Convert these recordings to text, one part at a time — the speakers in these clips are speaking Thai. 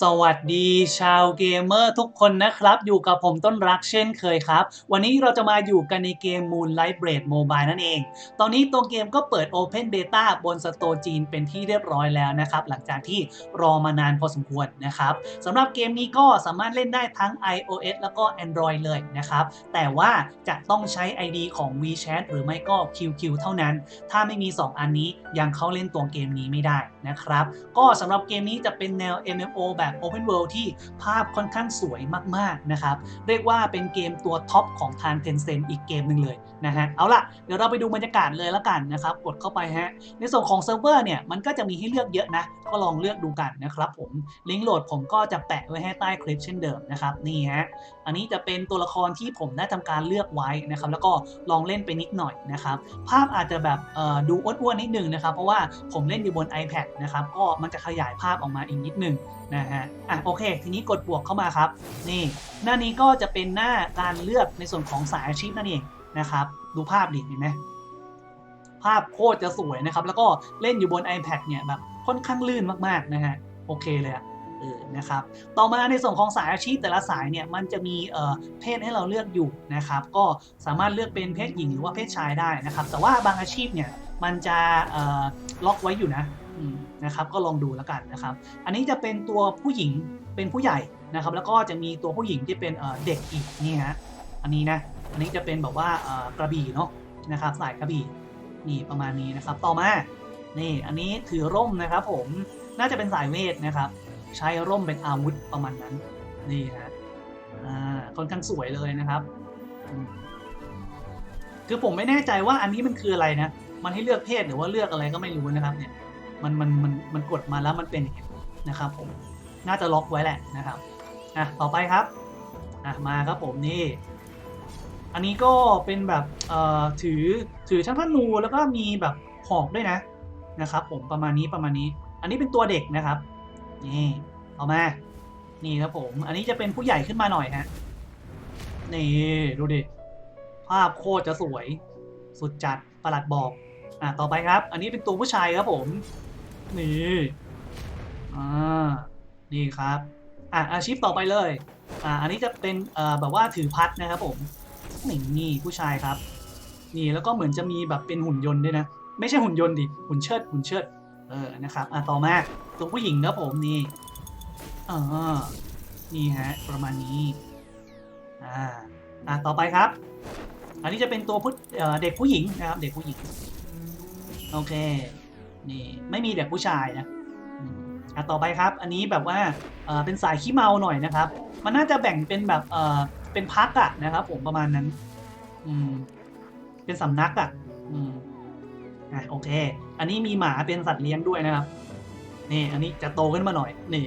สวัสดีชาวเกมเมอร์ทุกคนนะครับ อยู่กับผมต้นรักเช่นเคยครับ วันนี้เราจะมาอยู่กันในเกม Moonlight Blade Mobile นั่นเอง ตอนนี้ตัวเกมก็เปิด Open Beta บนสโตจีนเป็นที่เรียบร้อยแล้วนะครับ หลังจากที่รอมานานพอสมควรนะครับสำหรับเกมนี้ก็สามารถเล่นได้ทั้ง iOS แล้วก็ Android เลยนะครับ แต่ว่าจะต้องใช้ ID ของ WeChat หรือไม่ก็ QQ เท่านั้น ถ้าไม่มี 2 อันนี้ยังเข้าเล่นตัวเกมนี้ไม่ได้นะครับก็สำหรับเกมนี้จะเป็นแนว MMO แบบ Open World ที่ภาพค่อนข้างสวยมากๆนะครับ เรียกว่าเป็นเกมตัวท็อปของทาง Tencent อีกเกมหนึ่งเลย นะฮะเอาล่ะเดี๋ยวเราไปดูบรรยากาศเลยแล้วกันนะครับ กดเข้าไปฮะในส่วนของเซิร์ฟเวอร์เนี่ยมันก็จะมีให้เลือกเยอะนะ ก็ลองเลือกดูกันนะครับผมลิงก์โหลดผมก็จะแปะไว้ให้ใต้คลิปเช่นเดิมนะครับนี่ฮะอันนี้จะเป็นตัวละครที่ผมได้ทำการเลือกไว้นะครับ แล้วก็ลองเล่นไปนิดหน่อยนะครับ ภาพอาจจะแบบดูอ้วนๆนิดนึงนะครับ เพราะว่าผมเล่นอยู่บน iPad นะครับก็มันจะขยายภาพออกมาอีกนิดนึงนะฮะอะโอเค ทีนี้กดบวกเข้ามาครับ นี่ หน้านี้ก็จะเป็นหน้าการเลือกในส่วนของสายอาชีพนั่นเอง นะครับ ดูภาพดิเห็นไหมภาพโคตรจะสวยนะครับ แล้วก็เล่นอยู่บน iPad เนี่ยแบบค่อนข้างลื่นมากๆนะฮะโอเคเลยอะเออนะครับต่อมาในส่วนของสายอาชีพแต่ละสายเนี่ยมันจะมีเอ่อเพศให้เราเลือกอยู่นะครับ ก็สามารถเลือกเป็นเพศหญิงหรือว่าเพศชายได้นะครับ แต่ว่าบางอาชีพเนี่ยมันจะเอ่อล็อกไว้อยู่นะนะครับ ก็ลองดูแล้วกันนะครับ อันนี้จะเป็นตัวผู้หญิงเป็นผู้ใหญ่นะครับ แล้วก็จะมีตัวผู้หญิงที่เป็นเเด็กอีกนี่ฮะอันนี้นะ อันนี้จะเป็นแบบว่ากระบี่เนาะนะครับสายกระบี่นี่ประมาณนี้นะครับ ต่อมานี่อันนี้ถือร่มนะครับ ผมน่าจะเป็นสายเวทนะครับ ใช้ร่มเป็นอาวุธประมาณนั้นนี่ฮะค่อนข้างสวยเลยนะครับคือผมไม่แน่ใจว่าอันนี้มันคืออะไรนะมันให้เลือกเพศหรือว่าเลือกอะไรก็ไม่รู้นะครับ เนี่ย มันมันมันมันกดมาแล้วมันเป็นอย่างนี้นะครับ ผมน่าจะล็อกไว้แหละนะครับอะต่อไปครับอะมาครับผมนี่ อันนี้ก็เป็นแบบเอ่อถือถือช่างธนูแล้วก็มีแบบหอกด้วยนะนะครับ ผมประมาณนี้ประมาณนี้ อันนี้เป็นตัวเด็กนะครับนี่เอามานี่ครับผม อันนี้จะเป็นผู้ใหญ่ขึ้นมาหน่อยฮะนี่ดูดิภาพโคตรจะสวย สุดจัดประหลัดบอกอะต่อไปครับ อันนี้เป็นตัวผู้ชายครับผมนี่อ่านี่ครับอะอาชีพต่อไปเลยอ่าอันนี้จะเป็นเอ่อแบบว่าถือพัดนะครับผม นี่นี่ผู้ชายครับ นี่แล้วก็เหมือนจะมีแบบเป็นหุ่นยนต์ด้วยนะ ไม่ใช่หุ่นยนต์ดิ หุ่นเชิด หุ่นเชิด เออ นะครับ อะต่อมาตัวผู้หญิงครับผมนี่เอ่านี่ฮะ ประมาณนี้ อ่า อะต่อไปครับ อันนี้จะเป็นตัวผู้เอ่อเด็กผู้หญิงนะครับ เด็กผู้หญิง โอเค นี่ไม่มีเด็กผู้ชายนะอะต่อไปครับ อันนี้แบบว่า เออเป็นสายขี้เมาหน่อยนะครับ มันน่าจะแบ่งเป็นแบบ เอ่อ เป็นพักอะนะครับ ผมประมาณนั้น อืม เป็นสำนักอะอืมอะโอเค อันนี้มีหมาเป็นสัตว์เลี้ยงด้วยนะครับ นี่ อันนี้จะโตขึ้นมาหน่อย นี่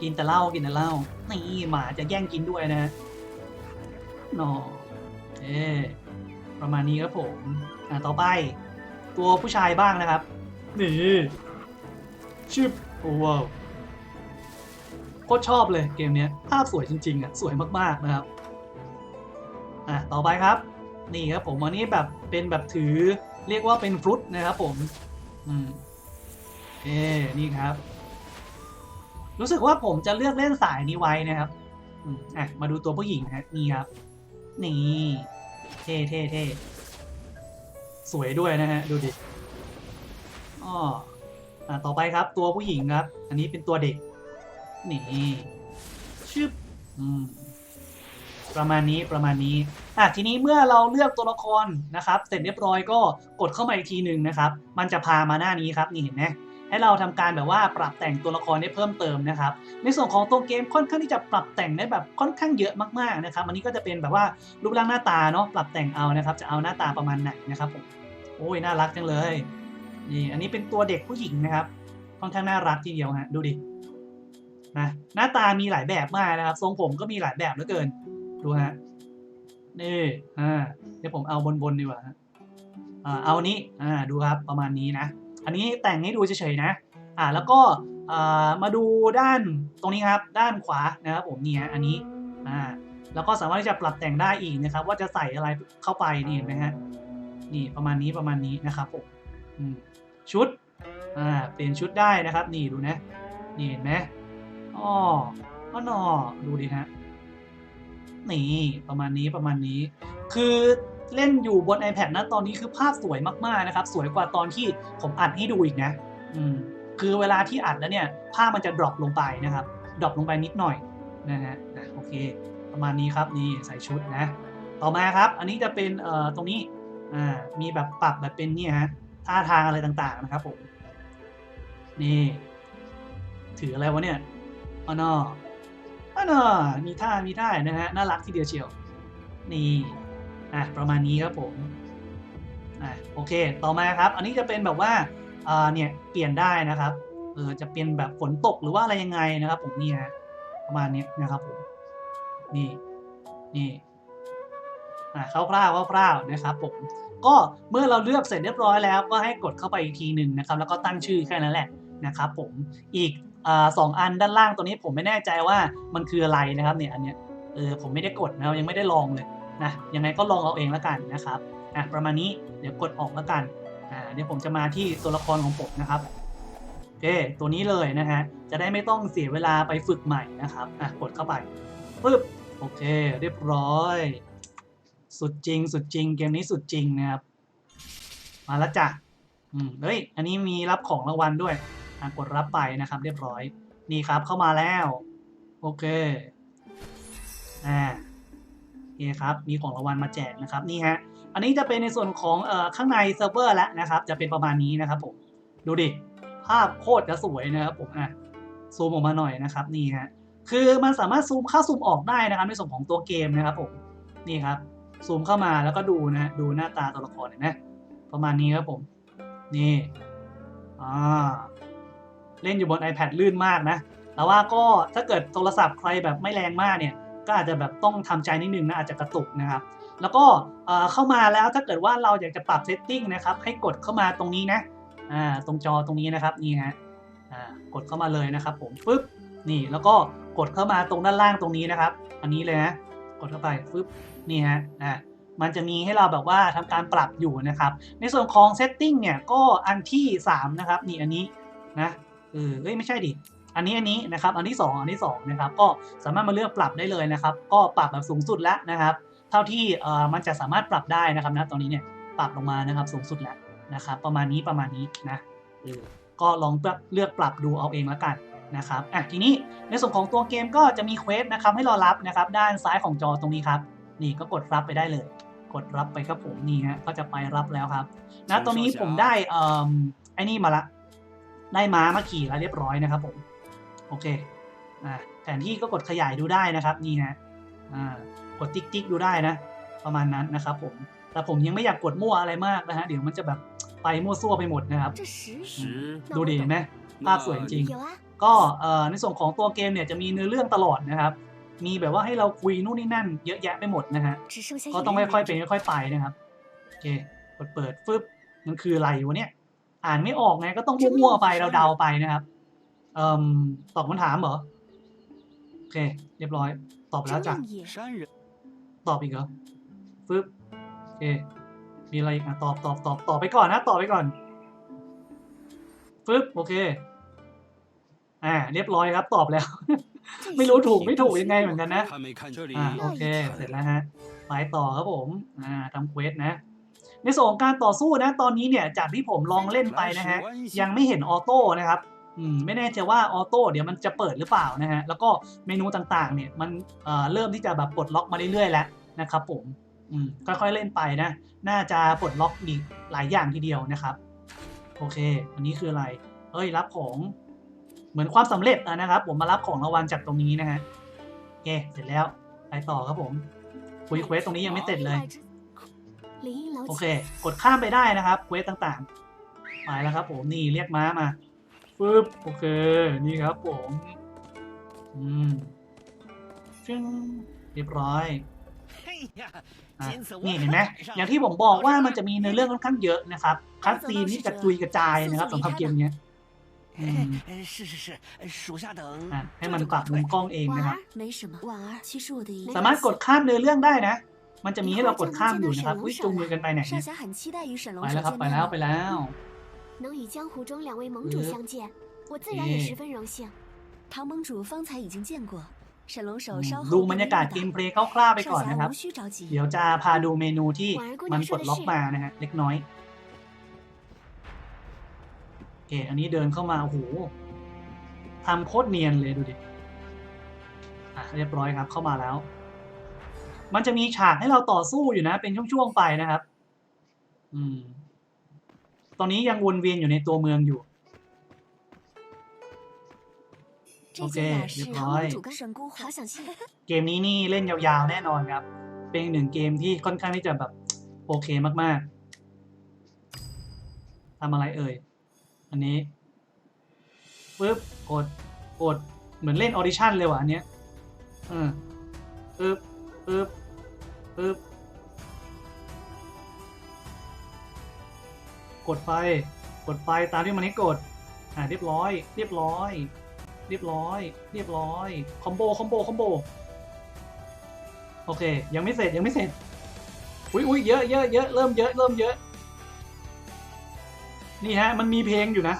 กินแต่เหล้ากินแต่เหล้านี่หมาจะแย่งกินด้วยนะนอเอประมาณนี้ครับผมอะต่อไป ตัวผู้ชายบ้างนะครับ นี่ชื่อโอ้ว้าว โคตรชอบเลยเกมเนี้ยภาพสวยจริงๆอะสวยมากๆนะครับอะต่อไปครับ นี่ครับผมอันนี้แบบเป็นแบบถือเรียกว่าเป็นฟรุตนะครับผมอืมเอ้นี่ครับ รู้สึกว่าผมจะเลือกเล่นสายนี้ไว้นะครับอะมาดูตัวผู้หญิงนะฮะนี่ครับ นี่ เท่เท่เท่สวยด้วยนะฮะ ดูดิอ้ออะต่อไปครับตัวผู้หญิงครับ อันนี้เป็นตัวเด็ก นี่ชึบอืมประมาณนี้ประมาณนี้อะทีนี้เมื่อเราเลือกตัวละครนะครับ เสร็จเรียบร้อยก็กดเข้ามาอีกทีหนึ่งนะครับ มันจะพามาหน้านี้ครับนี่เห็นไหมให้เราทำการแบบว่าปรับแต่งตัวละครได้เพิ่มเติมนะครับ ในส่วนของตัวเกมค่อนข้างที่จะปรับแต่งได้แบบค่อนข้างเยอะมากๆนะครับอันนี้ก็จะเป็นแบบว่ารูปร่างหน้าตาเนาะปรับแต่งเอานะครับ จะเอาหน้าตาประมาณไหนนะครับผมโอ้ยน่ารักจังเลยนี่อันนี้เป็นตัวเด็กผู้หญิงนะครับค่อนข้างน่ารักทีเดียวฮะดูดิ นะหน้าตามีหลายแบบมากนะครับ ทรงผมก็มีหลายแบบเหลือเกิน ดูฮะ นี่อ่าเดี๋ยวผมเอาบนบนๆดีกว่าฮะอ่า เอานี้อ่าดูครับประมาณนี้นะ อันนี้แต่งให้ดูเฉยๆนะ อ่าแล้วก็อ่ามาดูด้านตรงนี้ครับ ด้านขวานะครับผมเนี่ยอันนี้อ่าแล้วก็สามารถที่จะปรับแต่งได้อีกนะครับ ว่าจะใส่อะไรเข้าไปนี่เห็นไหมฮะนี่ประมาณนี้ประมาณนี้นะครับผมชุดอ่าเปลี่ยนชุดได้นะครับ นี่ดูนะนี่เห็นไหม อ๋อก็นอดูดิฮะนี่ประมาณนี้ประมาณนี้ คือเล่นอยู่บน iPad นะตอนนี้คือภาพสวยมากๆนะครับ สวยกว่าตอนที่ผมอัดให้ดูอีกนะ อืมคือเวลาที่อัดแล้วเนี่ย ภาพมันจะดรอปลงไปนะครับดรอปลงไปนิดหน่อยนะฮะโอเค ประมาณนี้ครับนี่ใส่ชุดนะ ต่อมาครับ อันนี้จะเป็นเอ่อตรงนี้อ่ามีแบบปรับแบบเป็นเนี่ยฮะท่าทางอะไรต่างๆนะครับผมนี่ ถืออะไรวะเนี่ย อ๋อนออ๋อนอมีท่ามีท่านะฮะน่ารักทีเดียวเชียว นี่อะประมาณนี้ครับผมอะโอเค ต่อมาครับ อันนี้จะเป็นแบบว่าอ่าเนี่ยเปลี่ยนได้นะครับเออจะเป็นแบบฝนตกหรือว่าอะไรยังไงนะครับ ผมนี่ฮะประมาณนี้นะครับผมนี่นี่อะคร่าวๆคร่าวๆนะครับผมก็เมื่อเราเลือกเสร็จเรียบร้อยแล้วก็ให้กดเข้าไปอีกทีหนึ่งนะครับ แล้วก็ตั้งชื่อแค่นั้นแหละนะครับ ผมอีก สองอันด้านล่างตัวนี้ผมไม่แน่ใจว่ามันคืออะไรนะครับเนี่ยอันเนี้ยเออผมไม่ได้กดนะยังไม่ได้ลองเลยนะยังไงก็ลองเอาเองแล้วกันนะครับอะประมาณนี้เดี๋ยวกดออกแล้วกันอ่าเดี๋ยวผมจะมาที่ตัวละครของผมนะครับโอเคตัวนี้เลยนะฮะจะได้ไม่ต้องเสียเวลาไปฝึกใหม่นะครับอะกดเข้าไปปึ๊บโอเค เรียบร้อย สุดจริง สุดจริง เกมนี้สุดจริงนะครับ มาแล้วจ้ะอืมเฮ้ย อันนี้มีรับของรางวัลด้วย กดรับไปนะครับ เรียบร้อย นี่ครับเข้ามาแล้ว โอเคอ่าโอเคครับมีของรางวัลมาแจกนะครับนี่ฮะอันนี้จะเป็นในส่วนของเอ่อข้างในเซิร์ฟเวอร์แล้วนะครับ จะเป็นประมาณนี้นะครับผมดูดิภาพโคตรจะสวยนะครับผมอะซูมออกมาหน่อยนะครับนี่ฮะคือมันสามารถซูมเข้าซูมออกได้นะครับในส่วนของตัวเกมนะครับผมนี่ครับซูมเข้ามาแล้วก็ดูนะดูหน้าตาตัวละครเห็นไหมประมาณนี้ครับผม นี่อ่า เล่นอยู่บน iPad ลื่นมากนะ แต่ว่าก็ถ้าเกิดโทรศัพท์ใครแบบไม่แรงมากเนี่ย ก็อาจจะแบบต้องทำใจนิดนึงนะ อาจจะกระตุกนะครับ แล้วก็เข้ามาแล้วถ้าเกิดว่าเราอยากจะปรับเซตติ้งนะครับ ให้กดเข้ามาตรงนี้นะ อ่า ตรงจอตรงนี้นะครับนี่ฮะ อ่า กดเข้ามาเลยนะครับ ผมปึ๊บ นี่ แล้วก็กดเข้ามาตรงด้านล่างตรงนี้นะครับ อันนี้เลยนะ กดเข้าไปปึ๊บ นี่ฮะ อ่ามันจะมีให้เราแบบว่าทำการปรับอยู่นะครับ ในส่วนของเซตติ้งเนี่ยก็อันที่ 3 นะครับ นี่อันนี้นะ เออเอ้ยไม่ใช่ดิอันนี้อันนี้นะครับ อันที่ 2 อันที่2นะครับก็สามารถมาเลือกปรับได้เลยนะครับ ก็ปรับแบบสูงสุดแล้วนะครับ เท่าที่เอ่อมันจะสามารถปรับได้นะครับนะตอนนี้เนี่ยปรับลงมานะครับสูงสุดแล้วนะครับ ประมาณนี้ประมาณนี้นะเออก็ลองเลือกปรับดูเอาเองแล้วกันนะครับอะทีนี้ในส่วนของตัวเกมก็จะมีเควสนะครับให้เรารับนะครับ ด้านซ้ายของจอตรงนี้ครับ นี่ก็กดรับไปได้เลย กดรับไปครับผมนี่ฮะก็จะไปรับแล้วครับนะตรงนี้ผมได้เอ่อไอ้นี่มาละ ได้ม้ามาขี่แล้วเรียบร้อยนะครับผมโอเคแผนที่ก็กดขยายดูได้นะครับนี่ฮะกดติ๊กติ๊กดูได้นะ ประมาณนั้นนะครับผมแต่ผมยังไม่อยากกดมั่วอะไรมากนะฮะเดี๋ยวมันจะแบบไปมั่วซั่วไปหมดนะครับดูดีไหมภาพสวยจริง ก็ในส่วนของตัวเกมเนี่ยจะมีเนื้อเรื่องตลอดนะครับ มีแบบว่าให้เราคุยนู่นนี่นั่น เยอะแยะไปหมดนะฮะก็ต้องค่อยๆเปค่อยๆไปนะครับโอเคกดเปิดฟึบมันคืออะไรวะเนี่ย อ่านไม่ออกไงก็ต้องมั่วไปเราเดาไปนะครับ เอ่อตอบคำถามเหรอโอเค เรียบร้อย ตอบแล้วจ้ะตอบอีกเหรอฟึบโอเคมีอะไรอีกอะตอบตอบตอบตอบไปก่อนนะตอบไปก่อนฟึบโอเคอ่าเรียบร้อยครับ ตอบแล้ว ไม่รู้ถูกไม่ถูกยังไงเหมือนกันนะอ่าโอเค เสร็จแล้วฮะไปต่อครับผมอ่าทำเควสนะ ในส่วนของการต่อสู้นะตอนนี้เนี่ยจากที่ผมลองเล่นไปนะฮะยังไม่เห็นออโต้นะครับอืมไม่แน่ใจว่าออโต้เดี๋ยวมันจะเปิดหรือเปล่านะฮะแล้วก็เมนูต่างๆเนี่ยมันเอ่อเริ่มที่จะแบบปลดล็อกมาเรื่อยๆแล้วนะครับผมอืมค่อยๆเล่นไปนะ น่าจะปลดล็อกอีกหลายอย่างทีเดียวนะครับโอเค อันนี้คืออะไรเฮ้ยรับของเหมือนความสำเร็จนะครับ ผมมารับของรางวัลจากตรงนี้นะฮะโอเคเสร็จแล้วไปต่อครับผมคุยเควสตรงนี้ยังไม่เสร็จเลย โอเค กดข้ามไปได้นะครับเวทต่างๆมาแล้วครับ ผมนี่เรียกม้ามาปึ๊บโอเค นี่ครับผมอืมจึงเรียบร้อยนี่เห็นไหมอย่างที่ผมบอกว่ามันจะมีในเรื่องค่อนข้างเยอะนะครับคัสซีนนี่กระจุยกระจายนะครับสำหรับเกมนี้ให้มันกลับมุมกล้องเองนะครับสามารถกดข้ามเนื้อเรื่องได้นะ มันจะมีให้เรากดข้ามอยู่นะครับอุ้ยจูงมือกันไปไหน 少 เนี่ย 侠很期待与沈龙 ไป 手 แล้วครับ 见 ไป 面 แล้วไป 了， แล้ว 能与江湖中两位盟主呃相见，我自然也十分荣幸。 唐盟主方才已经见过，沈龙手 อืม 稍后 ดู 会 บรรยากาศ 领 เกม 导 เพลย์คร่าวๆไปก่อน 少 นะ 侠 ครับ 无需着急 เดี๋ยวจะพาดูเมนูที่มันปลดล็อกมานะฮะ เล็กน้อย โอเค อันนี้เดินเข้ามา โอ้โหทำโคตรเนียนเลยดูดิ อ่ะ เรียบร้อยครับ เข้ามาแล้ว มันจะมีฉากให้เราต่อสู้อยู่นะ เป็นช่วงๆไปนะครับ อืม ตอนนี้ยังวนเวียนอยู่ในตัวเมืองอยู่โอเคเรียบร้อยเกมนี้นี่เล่นยาวๆแน่นอนครับ เป็นหนึ่งเกมที่ค่อนข้างที่จะแบบโอเคมากๆทำอะไรเอ่ย อันนี้ปึ๊บกดกดเหมือนเล่นออดิชั่นเลยวะอันเนี้ยอืมปึ๊บปึ๊บ ปึ๊บ กดไป กดไปตามที่มันให้กด อ่าเรียบร้อย เรียบร้อย เรียบร้อย เรียบร้อย คอมโบ คอมโบ คอมโบ โอเค ยังไม่เสร็จ ยังไม่เสร็จ อุ้ยอุ้ยเยอะเยอะเยอะเริ่มเยอะ เริ่มเยอะ นี่ฮะ มันมีเพลงอยู่นะ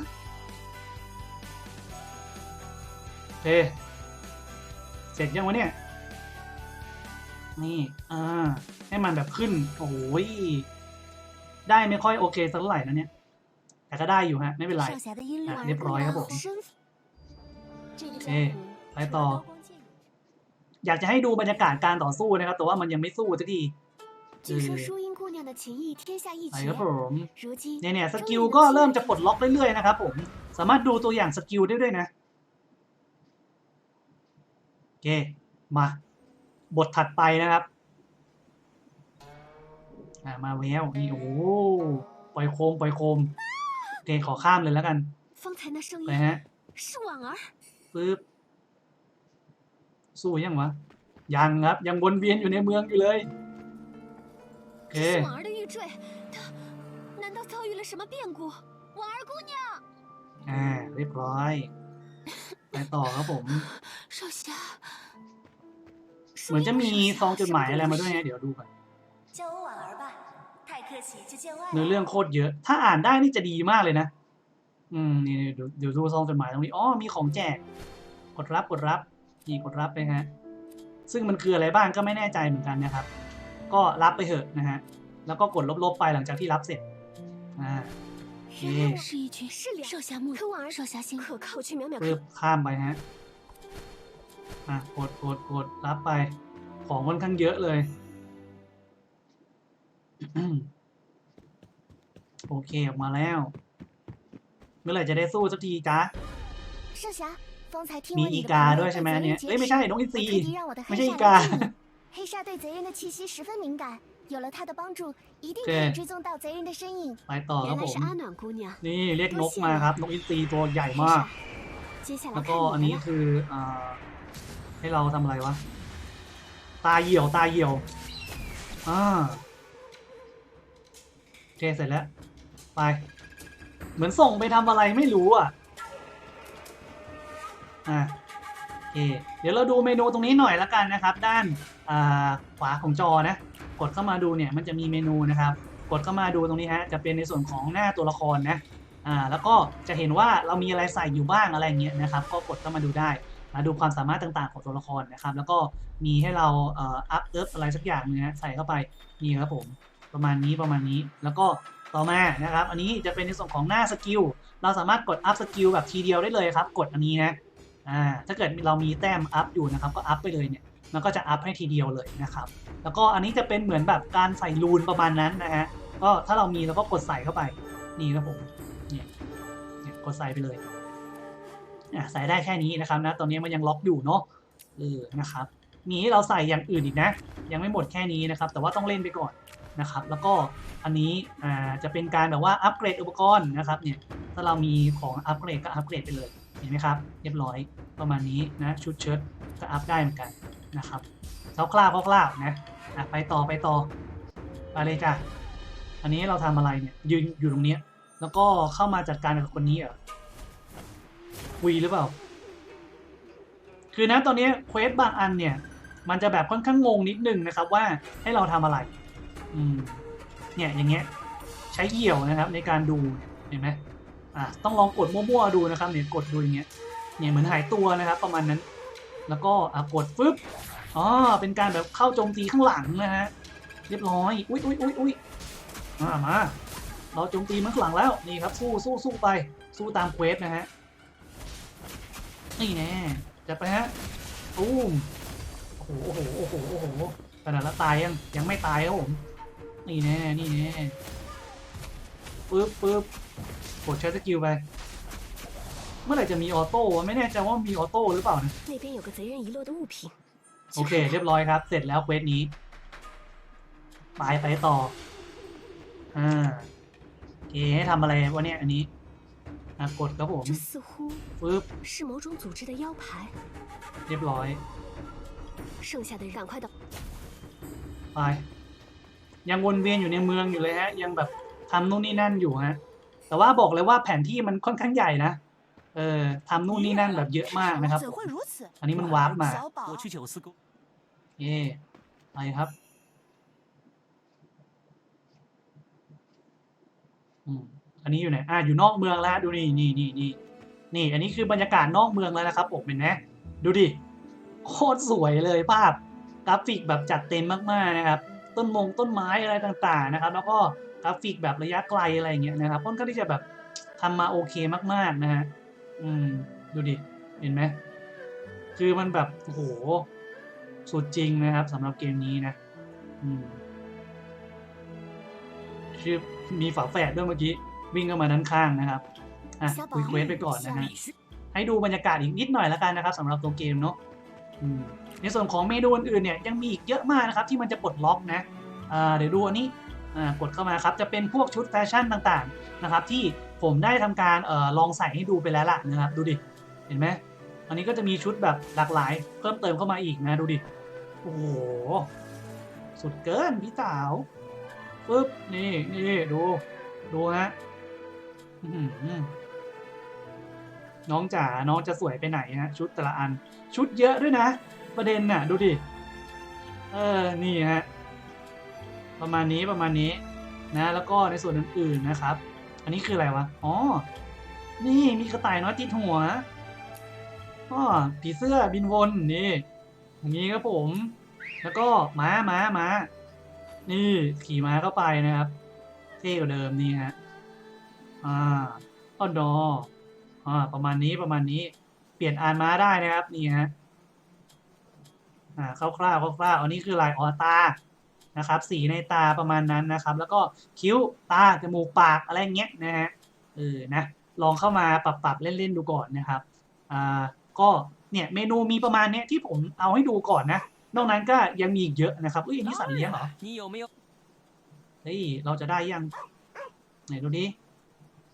โอเค เสร็จยังวะเนี่ย นี่เออให้มันแบบขึ้น โอ้ยได้ไม่ค่อยโอเคสักเท่าไหร่นะเนี่ย แต่ก็ได้อยู่ฮะ ไม่เป็นไรเรียบร้อยครับผมโอเคไปต่อ อยากจะให้ดูบรรยากาศการต่อสู้นะครับ แต่ว่ามันยังไม่สู้สักทีไปครับผมเนี่ยเนี่ยสกิลก็เริ่มจะปลดล็อกเรื่อยๆนะครับผม สามารถดูตัวอย่างสกิลได้ด้วยนะโอเค มา บทถัดไปนะครับมาแล้วนี่โอ้ปล่อยโคมปล่อยโคมเคขอข้ามเลยแล้วกันไปฮะปึ๊บสู้ยังวะยังครับ ยังวนเวียนอยู่ในเมืองอยู่เลยโอเคอ่าเรียบร้อย ไปต่อครับผม เหมือนจะมีซองจดหมายอะไรมาด้วยนะเดี๋ยวดูก่อนเนื้อเรื่องโคตรเยอะ ถ้าอ่านได้นี่จะดีมากเลยนะ อืมนี่เดี๋ยวดูซองจดหมายตรงนี้อ๋อมีของแจก กดรับกดรับกี่กดรับไปฮะซึ่งมันคืออะไรบ้างก็ไม่แน่ใจเหมือนกันนะครับ ก็รับไปเถอะนะฮะแล้วก็กดลบๆไปหลังจากที่รับเสร็จอ่าเย่ข้ามไปฮะ อ่ะ กดกดกดรับไป ของค่อนข้างเยอะเลย โอเค ออกมาแล้ว เมื่อไหร่จะได้สู้สักทีจ๊ะ 少侠，方才听 มี 闻 อี 你的 กา 朋友 ด้วย 在 ใช่ไหม 贼 อัน 人 เนี่ย 劫 เอ้ยไม่ 持 ใช่น้องอิน 我 ซี 特地让我的黑 ไม่ใช่ 煞 อี 来 กา 接应黑煞对贼人的气息十分敏感，有了他的帮助，一定可以追踪到贼人的身影。 ไปต่อครับ 原 ผ 来 ม 是阿暖姑娘。 นี่เรียกนกมาครับ นกอินทรีตัวใหญ่ 黑 มาก 煞，接下来 แล้ว 看 ก็อัน 你 นี้ 的了。 คืออ่า ให้เราทำอะไรวะ ตาเหี่ยวตาเหี่ยวอ่าโอเคเสร็จแล้ว ไป เหมือนส่งไปทำอะไรไม่รู้อะ อ่าโอเค เดี๋ยวเราดูเมนูตรงนี้หน่อยละกันนะครับ ด้านอ่าขวาของจอนะ กดเข้ามาดูเนี่ยมันจะมีเมนูนะครับ กดเข้ามาดูตรงนี้ฮะ จะเป็นในส่วนของหน้าตัวละครนะอ่าแล้วก็จะเห็นว่าเรามีอะไรใส่อยู่บ้างอะไรเงี้ยนะครับ ก็กดเข้ามาดูได้ มาดูความสามารถต่างๆ ของตัวละครนะครับ แล้วก็มีให้เราเอ่ออัพเอิบอะไรสักอย่างนึงนะใส่เข้าไปนี่ครับผมประมาณนี้ประมาณนี้แล้วก็ต่อมานะครับ อันนี้จะเป็นในส่วนของหน้าสกิลเราสามารถกดอัพสกิลแบบทีเดียวได้เลยครับ กดอันนี้นะอ่าถ้าเกิดเรามีแต้มอัพอยู่นะครับ ก็อัพไปเลยเนี่ยมันก็จะอัพให้ทีเดียวเลยนะครับ แล้วก็อันนี้จะเป็นเหมือนแบบการใส่รูนประมาณนั้นนะฮะก็ถ้าเรามีเราก็กดใส่เข้าไปนี่ครับผมเนี่ยเนี่ยกดใส่ไปเลย ใส่ได้แค่นี้นะครับนะตอนนี้มันยังล็อกอยู่เนาะเออนะครับมีให้เราใส่อย่างอื่นอีกนะ ยังไม่หมดแค่นี้นะครับ แต่ว่าต้องเล่นไปก่อนนะครับ แล้วก็อันนี้อ่าจะเป็นการแบบว่าอัปเกรดอุปกรณ์นะครับเนี่ยถ้าเรามีของอัปเกรดก็อัปเกรดไปเลยเห็นไหมครับ เรียบร้อยประมาณนี้นะชุดเชิ้ตก็อัพได้เหมือนกันนะครับคร่าวๆคร่าวๆนะอะไปต่อไปต่อไปเลยจ้ะอันนี้เราทำอะไรเนี่ยยืนอยู่ตรงเนี้ยแล้วก็เข้ามาจัดการกับคนนี้เหรอ คุยหรือเปล่า คือนะตอนนี้เควสบางอันเนี่ย มันจะแบบค่อนข้างงงนิดนึงนะครับว่าให้เราทำอะไร อืม เนี่ยอย่างเงี้ยใช้เหี่ยวนะครับ ในการดูเนี่ยเห็นไหมอะต้องลองกดมั่วๆดูนะครับเนี่ยกดดูอย่างเงี้ยเนี่ยเหมือนหายตัวนะครับ ประมาณนั้น แล้วก็อะกดฟึบอ๋อเป็นการแบบเข้าโจมตีข้างหลังนะฮะเรียบร้อยอุ้ยอุ้ยอุ้ยอุ้ยมามาเราโจมตีมันข้างหลังแล้วนี่ครับสู้สู้สู้ไปสู้ตามเควสนะฮะ นี่แน่จะไปฮะตูมโอ้โหโอ้โหโอ้โหโอ้โหขนาดละตายยังยังไม่ตายครับผมนี่แน่นี่แน่ปึ๊บปึ๊บกดใช้สกิลไปเมื่อไหร่จะมีออโต้ไม่แน่ใจว่ามีออโต้หรือเปล่านะโอเค เรียบร้อยครับ เสร็จแล้วเควสนี้ไปไปต่อ อ่าเอให้ทำอะไรวะเนี่ยอันนี้ อ่ะกดครับผม 这似乎 ปึ๊บ 是某种组织的腰牌。 เรียบร้อย 剩下的人赶快的， ไป ยังวนเวียนอยู่ในเมืองอยู่เลยฮะ ยังแบบทำนู่นนี่นั่นอยู่ฮะ แต่ว่าบอกเลยว่าแผนที่มันค่อนข้างใหญ่นะ เออทำนู่นนี่นั่นแบบเยอะมากนะครับ 怎会如此？อันนี้มันวาร์ปมา 小宝我去九思沟。 เย่ไปครับ อืม อันนี้อยู่ไหนอ่าอยู่นอกเมืองแล้วดูนี่นี่นี่นี่นี่อันนี้คือบรรยากาศนอกเมืองแล้วนะครับผมเห็นไหมดูดิโคตรสวยเลยภาพกราฟิกแบบจัดเต็มมากๆนะครับ ต้นมงต้นไม้อะไรต่างๆนะครับ แล้วก็กราฟิกแบบระยะไกลอะไรอย่างเงี้ยนะครับค่อนข้างที่จะแบบทำมาโอเคมากๆนะฮะอืมดูดิเห็นไหมคือมันแบบโอ้โหสุดจริงนะครับสำหรับเกมนี้นะอืมคือมีฝาแฝดด้วยเมื่อกี้ วิ่งเข้ามาด้านข้างนะครับอะคุยเควสไปก่อนนะฮะให้ดูบรรยากาศอีกนิดหน่อยแล้วกันนะครับสำหรับตัวเกมเนาะอืมในส่วนของเมนูอื่นๆเนี่ยยังมีอีกเยอะมากนะครับที่มันจะปลดล็อกนะอ่าเดี๋ยวดูอันนี้อ่ากดเข้ามาครับจะเป็นพวกชุดแฟชั่นต่างๆนะครับ ที่ผมได้ทำการเอ่อลองใส่ให้ดูไปแล้วล่ะนะครับ ดูดิเห็นไหมอันนี้ก็จะมีชุดแบบหลากหลาย เพิ่มเติมเข้ามาอีกนะดูดิโอ้โหสุดเกินพี่สาวปึ๊บนี่นี่ดูดูฮะ น้องจ๋า น้องจะสวยไปไหนฮะ ชุดแต่ละอัน ชุดเยอะด้วยนะ ประเด็นน่ะ ดูดิ เออ นี่ฮะ ประมาณนี้ประมาณนี้ นะ แล้วก็ในส่วนอื่นๆนะครับ อันนี้คืออะไรวะ อ๋อ นี่มีกระต่ายน้อยติดหัวอ๋อผีเสื้อบินวน นี่ อย่างนี้ครับผม แล้วก็ม้าม้าม้านี่ขี่ม้าเข้าไปนะครับ เท่กว่าเดิมนี่ฮะ อ่าก็ดออ่าประมาณนี้ประมาณนี้ เปลี่ยนอ่านมาได้นะครับนี่ฮะอ่าคร่าวๆคร่าวๆอันนี้คือลายออตานะครับ สีในตาประมาณนั้นนะครับ แล้วก็คิ้วตาจมูกปากอะไรเงี้ยนะฮะเออนะลองเข้ามาปรับปรับเล่นๆดูก่อนนะครับอ่าก็เนี่ยเมนูมีประมาณเนี้ยที่ผมเอาให้ดูก่อนนะ นอกนั้นก็ยังมีอีกเยอะนะครับอุ้ยนี่สัตว์เลี้ยงเหรอเฮ้ยเราจะได้ยังไหนดูดิ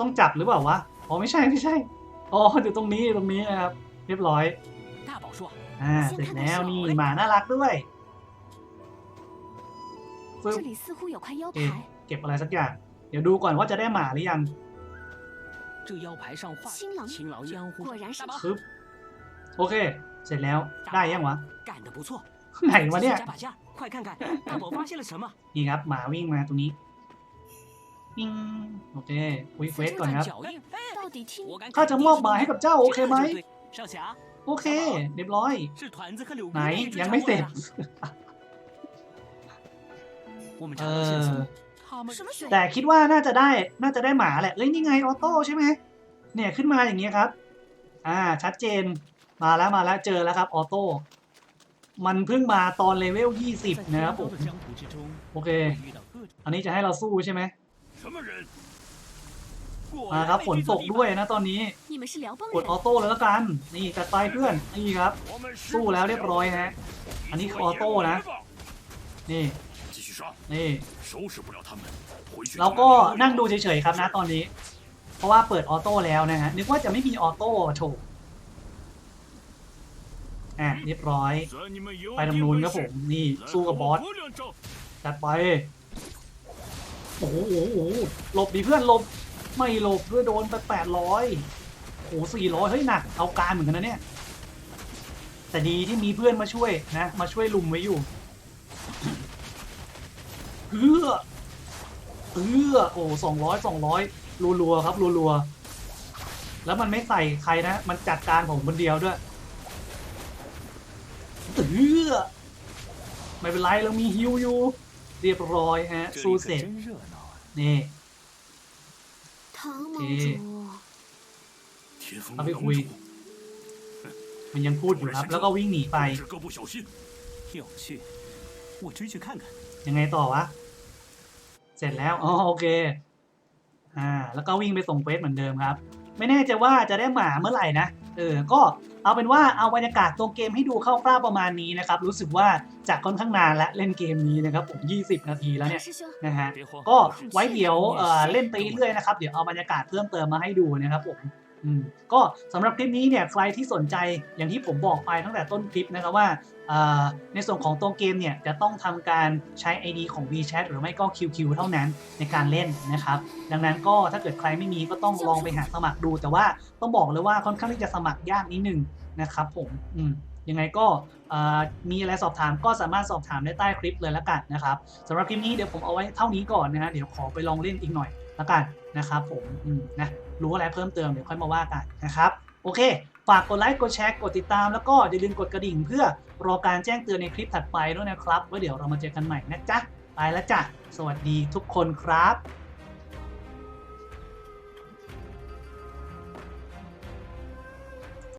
ต้องจับหรือเปล่าวะ อ๋อไม่ใช่ไม่ใช่ อ๋ออยู่ตรงนี้ตรงนี้นะครับ เรียบร้อย อ่าเสร็จแล้วนี่หมาน่ารักด้วยฟึบเก็บอะไรสักอย่าง เดี๋ยวดูก่อนว่าจะได้หมาหรือยังฟึบโอเค เสร็จแล้วได้ยังวะไหนวะเนี่ยนี่ครับหมาวิ่งมาตรงนี้ ปิ้งโอเคอุ้ยเฟสก่อนครับข้าจะมอบหมายให้กับเจ้าโอเคไหมโอเคเรียบร้อย ไหนยังไม่เสร็จเออแต่คิดว่าน่าจะได้น่าจะได้หมาแหละเอ้ยนี่ไงออโต้ใช่ไหมเนี่ยขึ้นมาอย่างนี้ครับ อ่าชัดเจนมาแล้วมาแล้วเจอแล้วครับออโต้มันเพิ่งมาตอนเลเวล 20 นะครับผมโอเค อันนี้จะให้เราสู้ใช่ไหม 什么人？ มาครับ ฝนตกด้วยนะตอนนี้ 你们是辽邦 กด 人 อ，อโต้เลยแล้วกัน นี่จัดไปเพื่อน นี่ครับ สู้แล้วเรียบร้อยฮะ อันนี้คือออโต้นะ นี่ 继续杀， นี่ 收拾不了他们，回去 เราก็นั่งดูเฉยๆครับนะตอนนี้ เพราะว่าเปิดออโต้แล้วนะฮะ นึกว่าจะไม่มีออโต้โถ อ่ะเรียบร้อย 算你们有 ไปทาง 理 นู้น 为 ครับผ 师 มนี่ 来 สู้กับ 和 บอ 我 ส 搏两招 จัดไป โอ้โหโอ้โหหลบดิเพื่อนหลบ ไม่หลบด้วยโดนไปแปดร้อยโอ้สี่ร้อยเฮ้ยหนักเอาการเหมือนกันนะเนี่ย แต่ดีที่มีเพื่อนมาช่วยนะ มาช่วยลุมไว้อยู่เอื้อเอื้อโอ้สองร้อยสองร้อยรัวๆครับรัวๆแล้วมันไม่ใส่ใครนะ มันจัดการผมคนเดียวด้วยเอื้อไม่เป็นไรเรามีฮิวอยู่ เรียบร้อยฮะ สู้เสร็จ นี่โอเคเอาไปคุย มันยังพูดอยู่ครับ แล้วก็วิ่งหนีไป ยังไงต่อวะ เสร็จแล้ว อ๋อ โอเค อ่า แล้วก็วิ่งไปส่งเฟสเหมือนเดิมครับ ไม่แน่ใจว่าจะได้หมาเมื่อไหร่นะ เออ ก็ เอาเป็นว่าเอาบรรยากาศตัวเกมให้ดูคร่าวๆประมาณนี้นะครับ รู้สึกว่าจากค่อนข้างนานและเล่นเกมนี้นะครับผม 20 นาทีแล้วเนี่ยนะฮะก็ไว้เดี๋ยวเล่นไปเรื่อยนะครับ เดี๋ยวเอาบรรยากาศเพิ่มเติมมาให้ดูนะครับผมก็สำหรับคลิปนี้เนี่ยใครที่สนใจอย่างที่ผมบอกไปตั้งแต่ต้นคลิปนะครับว่าในส่วนของตัวเกมเนี่ยจะต้องทำการใช้ ID ของ WeChat หรือไม่ก็ QQ เท่านั้นในการเล่นนะครับ ดังนั้นก็ถ้าเกิดใครไม่มีก็ต้องลองไปหาสมัครดู แต่ว่าต้องบอกเลยว่าค่อนข้างที่จะสมัครยากนิดนึงนะครับผมอืมยังไงก็มีอะไรสอบถามก็สามารถสอบถามได้ใต้คลิปเลยละกันนะครับสำหรับคลิปนี้เดี๋ยวผมเอาไว้เท่านี้ก่อนนะฮะเดี๋ยวขอไปลองเล่นอีกหน่อยละกันนะครับผมอืมนะรู้อะไรเพิ่มเติมเดี๋ยวค่อยมาว่ากันนะครับ โอเค ฝากกดไลค์ กดแชร์ กดติดตาม แล้วก็อย่าลืมกดกระดิ่ง เพื่อรอการแจ้งเตือนในคลิปถัดไปด้วยนะครับว่าเดี๋ยวเรามาเจอกันใหม่นะจ๊ะ ไปแล้วจ้ะ สวัสดีทุกคนครับ